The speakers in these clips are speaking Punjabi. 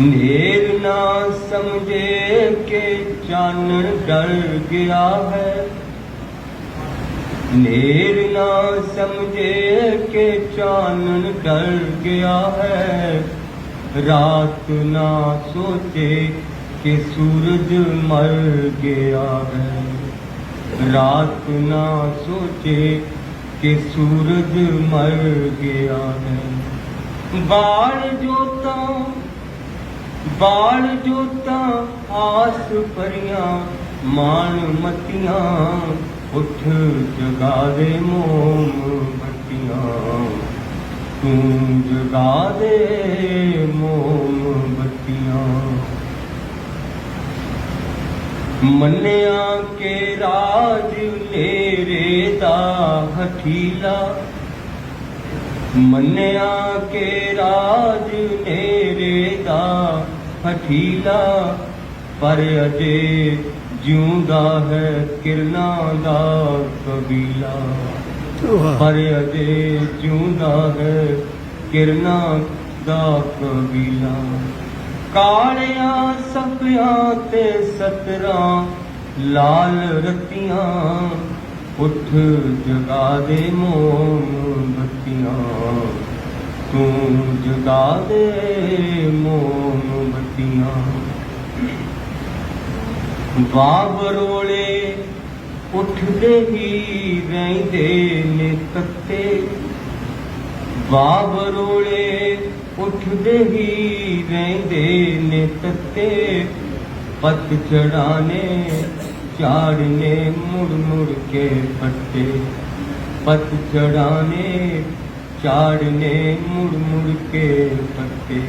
ਨੇਰ ਨਾ ਸਮਝੇ ਕਿ ਚਾਨਣ ਡਰ ਗਿਆ ਹੈ। ਨੇਰ ਨਾ ਸਮਝੇ ਕਿ ਚਾਨਣ ਡਰ ਗਿਆ ਹੈ। ਰਾਤ ਨਾ ਸੋਚੇ ਕਿ ਸੂਰਜ ਮਰ ਗਿਆ ਹੈ। ਰਾਤ ਨਾ ਸੋਚੇ ਕਿ ਸੂਰਜ ਮਰ ਗਿਆ ਹੈ। ਬਾਲ ਜੋਤਾਂ ਬਾਲ ਜੋਤਾਂ ਆਸ ਭਰੀਆਂ ਮਾਨ ਮਤੀਆਂ, ਉੱਠ ਜਗਾ ਦੇ ਮੋਮ ਬੱਤੀਆਂ। ਤੂੰ ਜਗਾ ਦੇ ਮੋਮ ਬੱਤੀਆਂ। ਮੰਨਿਆ ਕੇ ਰਾਜ ਨੇਰੇ ਦਾ ਹਠੀਲਾ ਮੰਨਿਆ ਕੇ ਰਾਜ ਨੇਰੇ ਦਾ ਹਠੀਲਾ ਪਰ ਅਜੇ ਜਿਉਂਦਾ ਹੈ ਕਿਰਨਾਂ ਦਾ ਕਬੀਲਾ। ਪਰ ਅਜੇ ਜਿਉਂਦਾ ਹੈ ਕਿਰਨਾਂ ਦਾ ਕਬੀਲਾ। ਕਾਲਿਆਂ ਸਪਿਆਂ ਤੇ ਸਤਰਾਂ ਲਾਲ ਰਤੀਆਂ ਉੱਠ ਜਗਾ ਦੇ ਮੋਮ ਬੱਤੀਆਂ ਤੂੰ ਜਗਾ ਦੇ ਮੋਮ ਬੱਤੀਆਂ ਬਾਬਰੋਲੇ ਉੱਠਦੇ ਹੀ ਰਹਿੰਦੇ ਨੇ ਤੱਤੇ। ਬਾਬਰੋਲੇ ਉੱਠਦੇ ਹੀ ਰਹਿੰਦੇ ਨੇ ਤੱਤੇ। ਪਤ ਚੜਾਣੇ ਝਾੜਨੇ ਮੁੜ ਮੁੜ ਕੇ ਪੱਤੇ। ਪਤ ਚੜਾਣੇ ਝਾੜਨੇ ਮੁੜ ਮੁੜ ਕੇ ਪੱਤੇ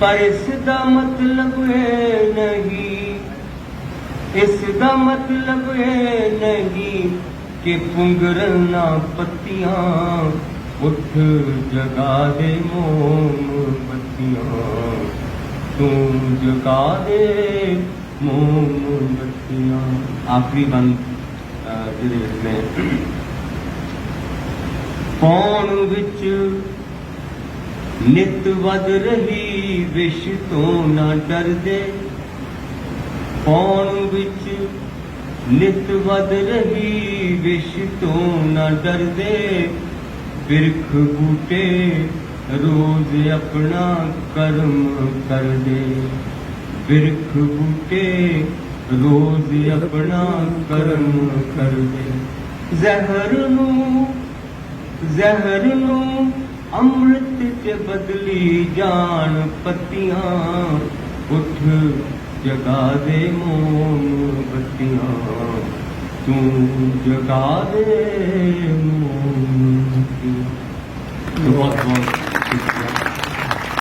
ਪਰ ਇਸ ਦਾ ਮਤਲਬ ਹੈ ਨਹੀਂ, ਇਸ ਦਾ ਮਤਲਬ ਹੈ ਨਹੀਂ ਕਿ ਪੁੰਗਰਨਾ ਪੱਤੀਆਂ ਉੱਠ ਜਗਾ ਦੇ ਮੋਮਬੱਤੀਆਂ ਤੂੰ ਜਗਾ ਦੇ ਮੋਮਬੱਤੀਆਂ ਆਖਰੀ ਬੰਦ ਜਿਹੜੇ ਮੈਂ ਪੌਣ ਵਿੱਚ ਨਿਤ ਵਧ ਰਹੀ ਵਿਸ਼ ਤੋਂ ਨਾ ਡਰਦੇ? ਪੌਣ ਵਿੱਚ ਨਿਤ ਵਧ ਰਹੀ ਵਿਸ਼ ਤੋਂ ਨਾ ਡਰਦੇ? ਬਿਰਖ ਬੂਟੇ ਰੋਜ਼ ਆਪਣਾ ਕਰਮ ਕਰਦੇ। ਬਿਰਖ ਬੂਟੇ ਰੋਜ਼ ਆਪਣਾ ਕਰਮ ਕਰਦੇ। ਜ਼ਹਿਰ ਨੂੰ ਜ਼ਹਿਰ ਨੂੰ ਅੰਮ੍ਰਿਤ ਚ ਬਦਲੀ ਜਾਣ ਪੱਤੀਆਂ, ਉੱਠ ਜਗਾ ਦੇ ਮੋਮ ਬੱਤੀਆਂ ਤੂੰ ਜਗਾ ਦੇ ਮੋਮ ਬੱਤੀਆਂ ਬਹੁਤ ਬਹੁਤ